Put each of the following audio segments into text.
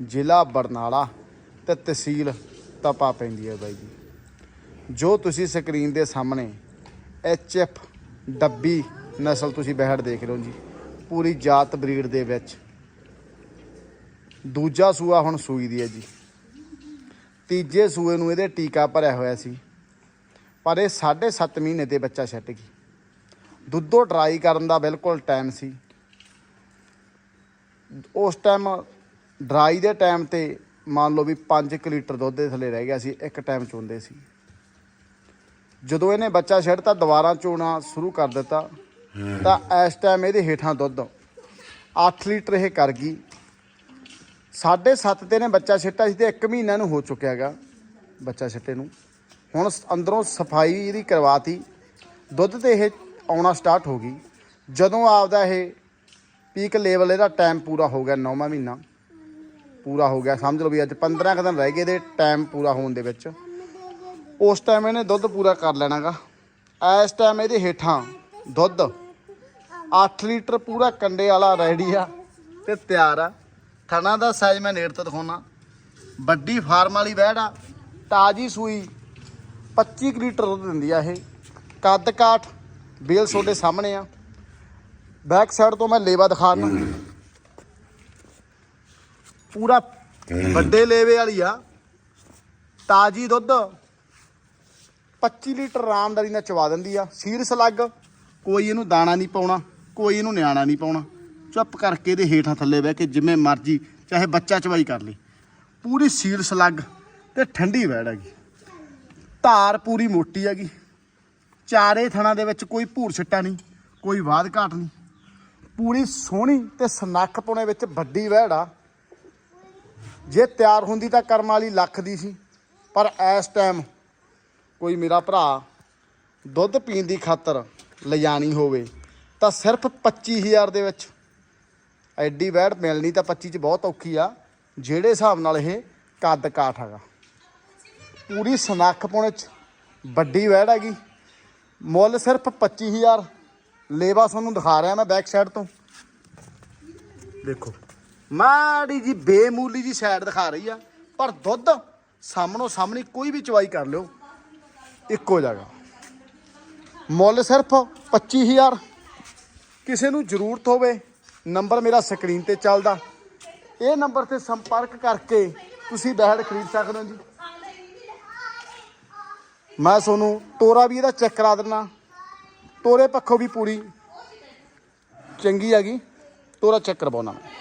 ਜ਼ਿਲ੍ਹਾ ਬਰਨਾਲਾ ਤੇ ਤਹਿਸੀਲ ਤਪਾ ਪੈਂਦੀ ਹੈ ਬਾਈ ਜੀ। ਜੋ ਤੁਸੀਂ ਸਕਰੀਨ ਦੇ ਸਾਹਮਣੇ ਐਚ ਐਫ ਡੱਬੀ ਨਸਲ ਤੁਸੀਂ ਬਹਿੜ ਦੇਖ ਰਹੇ ਹੋ ਜੀ, ਪੂਰੀ ਜਾਤ ਬਰੀਡ ਦੇ ਵਿੱਚ। ਦੂਜਾ ਸੂਆ ਹੁਣ ਸੂਈ ਦੀ ਹੈ ਜੀ। ਤੀਜੇ ਸੂਏ ਨੂੰ ਇਹਦੇ ਟੀਕਾ ਭਰਿਆ ਹੋਇਆ ਸੀ, ਪਰ ਇਹ 7.5 ਮਹੀਨੇ ਤੇ ਬੱਚਾ ਛੱਡ ਗਈ। ਦੁੱਧੋ ਟਰਾਈ ਕਰਨ ਦਾ ਬਿਲਕੁਲ ਟਾਈਮ ਸੀ। ਉਸ ਟਾਈਮ ਡਰਾਈ ਦੇ ਟਾਈਮ ਤੇ ਮੰਨ ਲਓ ਵੀ 5 ਲੀਟਰ ਦੁੱਧ ਦੇ ਥੱਲੇ ਰਹਿ ਗਿਆ ਸੀ ਇੱਕ ਟਾਈਮ ਚੋਂਦੇ ਸੀ। ਜਦੋਂ ਇਹਨੇ ਬੱਚਾ ਛੱਡਤਾ ਦੁਬਾਰਾ ਚੋਣਾ ਸ਼ੁਰੂ ਕਰ ਦਿੱਤਾ ਤਾਂ ਇਸ ਟਾਈਮ ਇਹਦੇ ਹੇਠਾਂ ਦੁੱਧ 8 ਲੀਟਰ ਇਹ ਕਰ ਗਈ। 7.5 ਤੇ ਨੇ ਬੱਚਾ ਛੱਟਾ ਸੀ ਤੇ 1 ਮਹੀਨਾ ਨੂੰ ਹੋ ਚੁੱਕਿਆ ਹੈਗਾ ਬੱਚਾ ਛੱਟੇ ਨੂੰ। ਹੁਣ ਅੰਦਰੋਂ ਸਫ਼ਾਈ ਇਹਦੀ ਕਰਵਾਤੀ। ਦੁੱਧ ਤੇ ਇਹ ਆਉਣਾ ਸਟਾਰਟ ਹੋ ਗਈ। ਜਦੋਂ ਆਪਦਾ ਇਹ ਪੀਕ ਲੈਵਲ ਇਹਦਾ ਟਾਈਮ ਪੂਰਾ ਹੋ ਗਿਆ 9ਵਾਂ ਮਹੀਨਾ। ਪੂਰਾ ਹੋ ਗਿਆ। ਸਮਝ ਲਓ ਵੀ ਅੱਜ 15 ਕੁ ਦਿਨ ਰਹਿ ਗਏ ਇਹਦੇ ਟਾਈਮ ਪੂਰਾ ਹੋਣ ਦੇ ਵਿੱਚ। ਉਸ ਟਾਈਮ ਇਹਨੇ ਦੁੱਧ ਪੂਰਾ ਕਰ ਲੈਣਾਗਾ। ਇਸ ਟਾਈਮ ਇਹਦੇ ਹੇਠਾਂ ਦੁੱਧ 8 ਲੀਟਰ ਪੂਰਾ ਕੰਡੇ ਵਾਲਾ ਰੈਡੀ ਆ ਤੇ ਤਿਆਰ ਆ। ਥਣਾ ਦਾ ਸਾਈਜ਼ ਮੈਂ ਨੇੜ ਤੋਂ ਦਿਖਾਉਣਾ ਵੱਡੀ ਫਾਰਮ ਵਾਲੀ ਵੈੜ ਆ, ਤਾਜੀ ਸੂਈ 25 ਕੁ ਲੀਟਰ ਦੁੱਧ ਦਿੰਦੀ ਆ ਇਹ। ਕੱਦ ਕਾਠ, ਬੇਲ ਤੁਹਾਡੇ ਸਾਹਮਣੇ ਆ। ਬੈਕ ਸਾਈਡ ਤੋਂ ਮੈਂ ਲੇਵਾ ਦਿਖਾਣਾ ਪੂਰਾ ਵੱਡੇ ਲੇਵੇ ਵਾਲੀ ਆ। ਤਾਜੀ ਦੁੱਧ 25 ਲੀਟਰ ਆਰਾਮਦਾਰੀ ਨਾਲ ਚਵਾ ਦਿੰਦੀ ਆ। ਸੀਰ ਸਲੱਗ ਕੋਈ ਇਹਨੂੰ ਦਾਣਾ ਨਹੀਂ ਪਾਉਣਾ ਕੋਈ ਇਹਨੂੰ ਨਿਆਣਾ ਨਹੀਂ ਪਾਉਣਾ। ਚੁੱਪ ਕਰਕੇ ਇਹਦੇ ਹੇਠਾਂ ਥੱਲੇ ਬਹਿ ਕੇ ਜਿਵੇਂ ਮਰਜ਼ੀ ਚਾਹੇ ਬੱਚਾ ਚਵਾਈ ਕਰ ਲੇ। ਪੂਰੀ ਸੀਲ ਸਲੱਗ ਤੇ ਠੰਡੀ ਵੈੜ ਹੈਗੀ। ਧਾਰ ਪੂਰੀ ਮੋਟੀ ਹੈਗੀ। ਚਾਰੇ ਥਣਾ ਦੇ ਵਿੱਚ ਕੋਈ ਭੂਰ ਛਿੱਟਾ ਨਹੀਂ ਕੋਈ ਬਾਦ ਘਾਟ ਨਹੀਂ। ਪੂਰੀ ਸੋਹਣੀ ਤੇ ਸਨੱਖ ਪੁਣੇ ਵਿੱਚ ਵੱਡੀ ਵਹਿੜ ਜੇ ਤਿਆਰ ਹੁੰਦੀ ਤਾਂ ਕਰਮ ਵਾਲੀ ਲੱਖ ਦੀ ਸੀ, ਪਰ ਇਸ ਟਾਈਮ ਕੋਈ ਮੇਰਾ ਭਰਾ ਦੁੱਧ ਪੀਣ ਦੀ ਖਾਤਰ ਲਿਜਾਣੀ ਹੋਵੇ, ਤਾਂ ਸਿਰਫ 25000 ਦੇ ਵਿੱਚ। ਐਡੀ ਵਹਿੜ ਮਿਲਣੀ ਤਾਂ 25 ਚ ਬਹੁਤ ਔਖੀ ਆ, ਜਿਹੜੇ ਹਿਸਾਬ ਨਾਲ ਇਹ ਕੱਦ ਕਾਠ ਹੈਗਾ। ਪੂਰੀ ਸਨੱਖ ਪੁਣੇ ਚ ਵੱਡੀ ਵਹਿੜ ਹੈਗੀ। ਮੁੱਲ ਸਿਰਫ 25000 ਲੇਵਾ ਤੁਹਾਨੂੰ ਦਿਖਾ ਰਿਹਾ ਮੈਂ ਬੈਕ ਸਾਈਡ ਤੋਂ। ਦੇਖੋ। ਮਾੜੀ ਜੀ ਬੇਮੂਲੀ ਜੀ ਸਾਈਡ ਦਿਖਾ ਰਹੀ ਆ, ਪਰ ਦੁੱਧ ਸਾਹਮਣੋ ਸਾਹਮਣੀ ਕੋਈ ਵੀ ਚਵਾਈ ਕਰ ਲਿਓ, ਇੱਕੋ ਜਗ੍ਹਾ। ਮੁੱਲ ਸਿਰਫ 25000 ਕਿਸੇ ਨੂੰ ਜ਼ਰੂਰਤ ਹੋਵੇ, ਨੰਬਰ ਮੇਰਾ ਸਕਰੀਨ ਤੇ ਚੱਲਦਾ। ਇਹ ਨੰਬਰ ਤੇ ਸੰਪਰਕ ਕਰਕੇ ਤੁਸੀਂ ਬੈੜ ਖਰੀਦ ਸਕਦੇ ਹੋ ਜੀ। ਮੈਂ ਤੁਹਾਨੂੰ ਤੋਰਾ ਵੀ ਇਹਦਾ ਚੈੱਕ ਕਰਾ ਦਿੰਦਾ। ਤੋਰੇ ਪੱਖੋਂ ਵੀ ਪੂਰੀ ਚੰਗੀ ਹੈਗੀ। ਤੋਰਾ ਚੈੱਕ ਕਰਵਾਉਣਾ ਮੈਂ।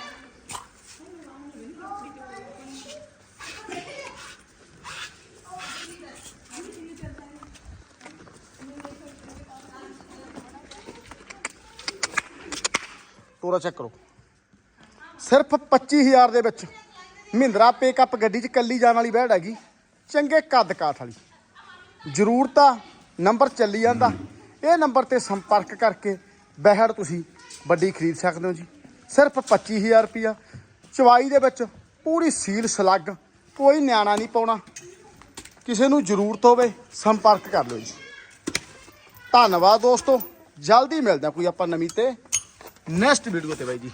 ਤੋਰਾ ਚੈੱਕ ਕਰੋ। ਸਿਰਫ 25000 ਦੇ ਵਿੱਚ ਮਹਿੰਦਰਾ ਪਿਕਅਪ ਗੱਡੀ 'ਚ ਕੱਲੀ ਜਾਣ ਵਾਲੀ ਬੈੜ ਹੈਗੀ, ਚੰਗੇ ਕੱਦ ਕਾਠ ਵਾਲੀ। ਜ਼ਰੂਰਤ ਆ ਨੰਬਰ ਚੱਲੀ ਜਾਂਦਾ। ਇਹ ਨੰਬਰ ਤੇ ਸੰਪਰਕ ਕਰਕੇ ਬਹਿੜ ਤੁਸੀਂ ਵੱਡੀ ਖਰੀਦ ਸਕਦੇ ਹੋ ਜੀ। ਸਿਰਫ 25000 ਰੁਪਿਆ ਚਵਾਈ ਦੇ ਵਿੱਚ ਪੂਰੀ ਸੀਲ ਸਲੱਗ, ਕੋਈ ਨਿਆਣਾ ਨਹੀਂ ਪਾਉਣਾ। ਕਿਸੇ ਨੂੰ ਜ਼ਰੂਰਤ ਹੋਵੇ ਸੰਪਰਕ ਕਰ ਲਓ ਜੀ। ਧੰਨਵਾਦ ਦੋਸਤੋ, ਜਲਦੀ ਮਿਲਦਾ ਕੋਈ ਆਪਾਂ ਨਵੀਂ ਤੇ ਨੈਕਸਟ ਵੀਡੀਓ ਤੇ ਬਾਈ ਜੀ।